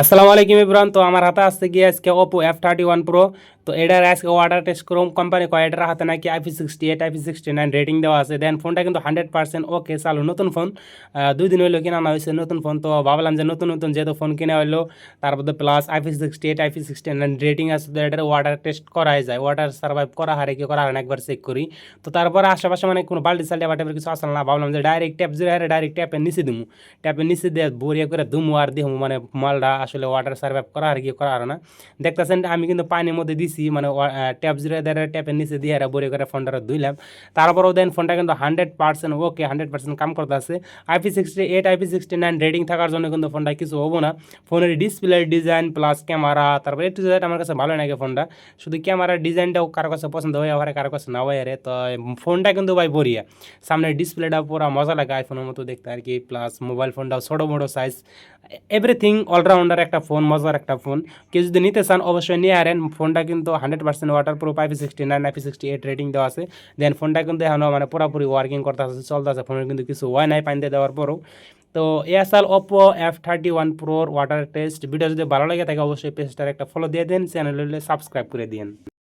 আসসালামু আলাইকুম ইব্রান তো আমার হাতে আসতে গিয়ে আজকে Oppo F thirty one pro তো এটার আজকে ওয়াটার টেস্ট করুন কোম্পানি কয়, এটার হাতে নাকি IP sixty eight IP sixty nine rating দেওয়া আছে। দেন ফোনটা কিন্তু হান্ড্রেড পার্সেন্ট ওকে চালু। নতুন ফোন দুই দিন হইল কিনা আনা হয়েছে নতুন ফোন তো ভাবলাম যে নতুন নতুন যেহেতু ফোন কিনে হইল তারপর plus IP sixty eight IP sixty nine rating আছে, তো এটার ওয়াটার টেস্ট করাই যায়। ওয়াটার সার্ভাইভ করা হারে কি করা হারে একবার চেক করি। তো তারপরে আশেপাশে মানে কোনো বাল্টি সাল্টি বা টাইপের কিছু আসলে না, ভাবলাম যে ডাইরেক্ট ট্যাপ জিরো হারে ডাইরেক্ট ট্যাপের নিচে দিমু। ট্যাপের নিচে দিয়ে বরিয়া করে দুমু আর দিমু মানে মালটা আসলে ওয়াটার সার্ভাইভ করা আর কি করা আর না। দেখতেছেন, আমি কিন্তু পানির মধ্যে দিছি মানে ট্যাপ জিরো দিয়ে ট্যাপের নিচে দিয়ে আর বরিয়া করে ফোনটা ধুইলাম। তারপরেও দেন ফোনটা কিন্তু hundred percent okay hundred percent কাম করতে আছে IP sixty eight IP sixty nine rating থাকার জন্য কিন্তু ফোনটা কিছু হব না। ফোনের ডিসপ্লে ডিজাইন প্লাস ক্যামেরা তারপরে একটু আমার কাছে ভালো লাগে ফোনটা শুধু ক্যামেরার ডিজাইনটাও কারও কাছে পছন্দ হয়ে আবার কারও কাছে না হয় তো ফোনটা কিন্তু ভাই বরিয়া সামনের ডিসপ্লেটা পুরো মজা লাগে আইফোনের মতো দেখতে আর কি প্লাস মোবাইল ফোনটাও ছোটো মোটো সাইজ এভরিথিং অলরাউন্ডার একটা ফোন মজার একটা ফোন কেউ যদি নিতে চান, অবশ্যই নিয়ে আরেন। ফোনটা কিন্তু hundred percent waterproof IP sixty nine IP sixty eight rating দেওয়া আছে। দেন ফোনটা কিন্তু এখনও মানে পুরোপুরি ওয়ার্কিং করতে আছে চলতে আছে ফোনের কিন্তু কিছু ওয়াই নাই পানি দিয়ে দেওয়ার পরও। তো এসাল ওপো এফ থার্টি ওয়ান প্রোর ওয়াটার টেস্ট ভিডিও যদি ভালো লাগে তাকে অবশ্যই পেজটার একটা ফলো দিয়ে দেন চ্যানেল সাবস্ক্রাইব করে দিন